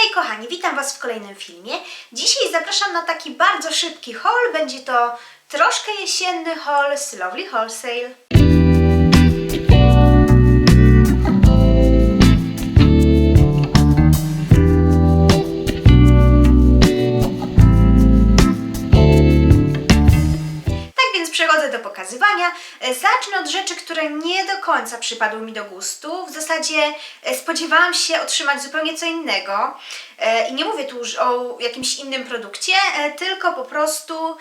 Hej kochani, witam Was w kolejnym filmie. Dzisiaj zapraszam na taki bardzo szybki haul. Będzie to troszkę jesienny haul z Lovely Wholesale. Pokazywania. E, Zacznę od rzeczy, które nie do końca przypadły mi do gustu. W zasadzie e, spodziewałam się otrzymać zupełnie co innego. E, I nie mówię tu już o jakimś innym produkcie, tylko po prostu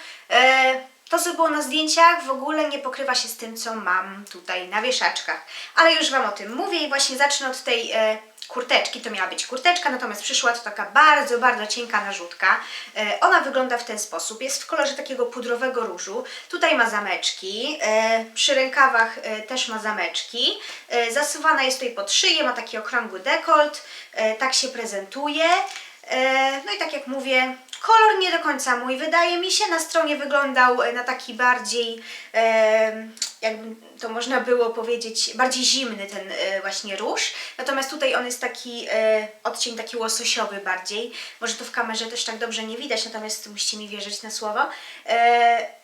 to, co było na zdjęciach, w ogóle nie pokrywa się z tym, co mam tutaj na wieszaczkach. Ale już Wam o tym mówię i właśnie zacznę od tej e, kurteczki. To miała być kurteczka, natomiast przyszła to taka bardzo, bardzo cienka narzutka. E, ona wygląda w ten sposób. Jest w kolorze takiego pudrowego różu. Tutaj ma zameczki. E, przy rękawach e, też ma zameczki. E, zasuwana jest tutaj pod szyję, ma taki okrągły dekolt. E, tak się prezentuje. E, No i tak jak mówię, kolor nie do końca mój, wydaje mi się. Na stronie wyglądał e, na taki bardziej, e, jakby to można było powiedzieć, bardziej zimny ten właśnie róż. Natomiast tutaj on jest taki odcień taki łososiowy bardziej. Może to w kamerze też tak dobrze nie widać, natomiast musicie mi wierzyć na słowo.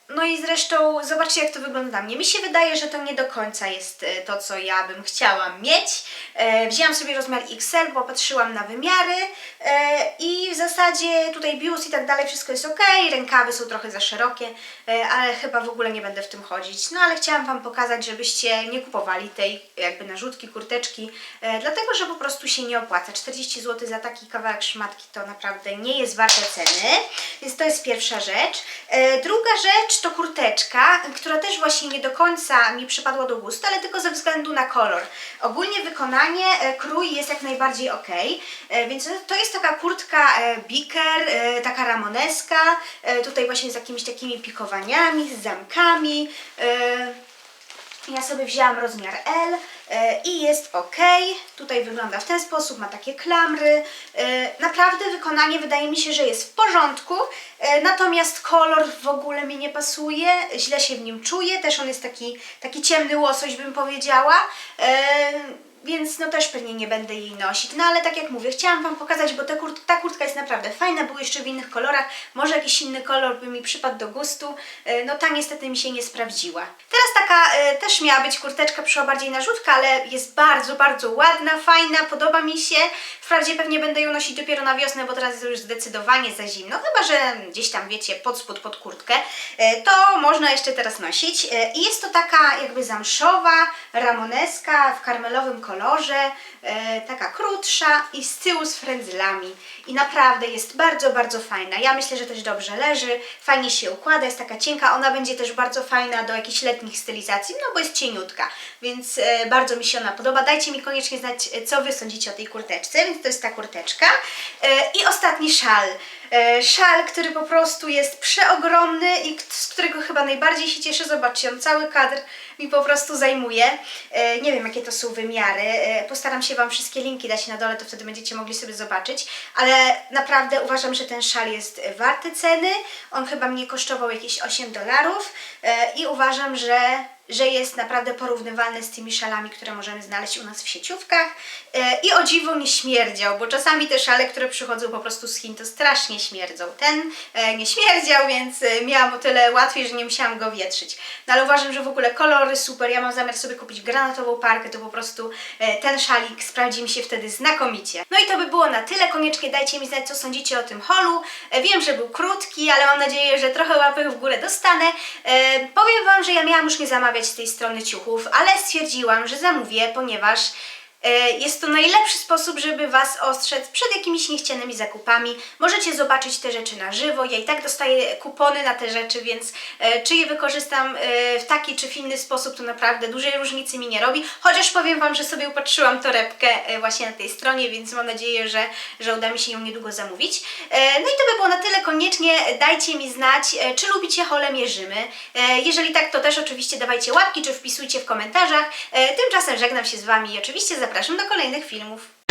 No i zresztą zobaczcie jak to wygląda mnie. Mi się wydaje, że to nie do końca jest e, to, co ja bym chciała mieć. E, wzięłam sobie rozmiar XL, bo patrzyłam na wymiary e, i w zasadzie tutaj biust i tak dalej, wszystko jest ok, rękawy są trochę za szerokie, ale chyba w ogóle nie będę w tym chodzić. No ale chciałam Wam pokazać, żebyście nie kupowali tej jakby narzutki, kurteczki, dlatego, że po prostu się nie opłaca. 40 zł za taki kawałek szmatki to naprawdę nie jest warte ceny, więc to jest pierwsza rzecz. Druga rzecz to kurteczka, która też właśnie nie do końca mi przypadła do gustu, ale tylko ze względu na kolor. Ogólnie wykonanie, e, krój jest jak najbardziej ok, e, więc to jest taka kurtka e, biker, taka ramoneska, tutaj właśnie z jakimiś takimi pikowaniami, z zamkami. Ja sobie wzięłam rozmiar L e, i jest ok. Tutaj wygląda w ten sposób, ma takie klamry. E, naprawdę wykonanie wydaje mi się, że jest w porządku, e, natomiast kolor w ogóle mi nie pasuje, źle się w nim czuję. Też on jest taki, taki ciemny łosoś, bym powiedziała. E, więc no też pewnie nie będę jej nosić. No ale tak jak mówię, chciałam Wam pokazać, bo ta, kurt ta kurtka jest naprawdę fajna, były jeszcze w innych kolorach. Może jakiś inny kolor by mi przypadł do gustu. E, No ta niestety mi się nie sprawdziła. Teraz taka e, też miała być kurteczka, przyszła bardziej narzutka, ale jest bardzo, bardzo ładna, fajna, podoba mi się. Wprawdzie pewnie będę ją nosić dopiero na wiosnę, bo teraz jest już zdecydowanie za zimno. Chyba, że gdzieś tam wiecie, pod spód, pod kurtkę. E, To można jeszcze teraz nosić. I jest to taka jakby zamszowa, ramoneska w karmelowym kolorze, e, taka krótsza i z tyłu z frędzlami. I naprawdę jest bardzo, bardzo fajna. Ja myślę, że też dobrze leży, fajnie się układa, jest taka cienka. Ona będzie też bardzo fajna do jakichś letnich stylizacji, no bo jest cieniutka, więc e, bardzo mi się ona podoba. Dajcie mi koniecznie znać, e, co Wy sądzicie o tej kurteczce, więc to jest ta kurteczka. E, I ostatni szal. E, Szal, który po prostu jest przeogromny i z którego chyba najbardziej się cieszę. Zobaczcie, on cały kadr mi po prostu zajmuje. E, Nie wiem, jakie to są wymiary. E, Postaram się Wam wszystkie linki dać na dole, to wtedy będziecie mogli sobie zobaczyć. Ale naprawdę uważam, że ten szal jest warty ceny. On chyba mnie kosztował jakieś 8 dolarów i uważam, że że jest naprawdę porównywalny z tymi szalami, które możemy znaleźć u nas w sieciówkach. E, I o dziwo nie śmierdział, bo czasami te szale, które przychodzą po prostu z Chin, to strasznie śmierdzą. Ten e, nie śmierdział, więc e, miałam o tyle łatwiej, że nie musiałam go wietrzyć. No ale uważam, że w ogóle kolory super. Ja mam zamiar sobie kupić granatową parkę, to po prostu ten szalik sprawdzi mi się wtedy znakomicie. No i to by było na tyle. Koniecznie dajcie mi znać, co sądzicie o tym holu. Wiem, że był krótki, ale mam nadzieję, że trochę łapek w górę dostanę. Powiem Wam, że ja miałam już nie zamawiać z tej strony ciuchów, ale stwierdziłam, że zamówię, ponieważ jest to najlepszy sposób, żeby Was ostrzec przed jakimiś niechcianymi zakupami. Możecie zobaczyć te rzeczy na żywo. Ja i tak dostaję kupony na te rzeczy, więc e, czy je wykorzystam e, w taki czy w inny sposób, to naprawdę dużej różnicy mi nie robi. Chociaż powiem Wam, że sobie upatrzyłam torebkę e, właśnie na tej stronie, więc mam nadzieję, że, że uda mi się ją niedługo zamówić. E, No i to by było na tyle. Koniecznie dajcie mi znać, e, czy lubicie hole mierzymy. E, Jeżeli tak, to też oczywiście dawajcie łapki, czy wpisujcie w komentarzach. E, Tymczasem żegnam się z Wami i oczywiście zapraszam do kolejnych filmów.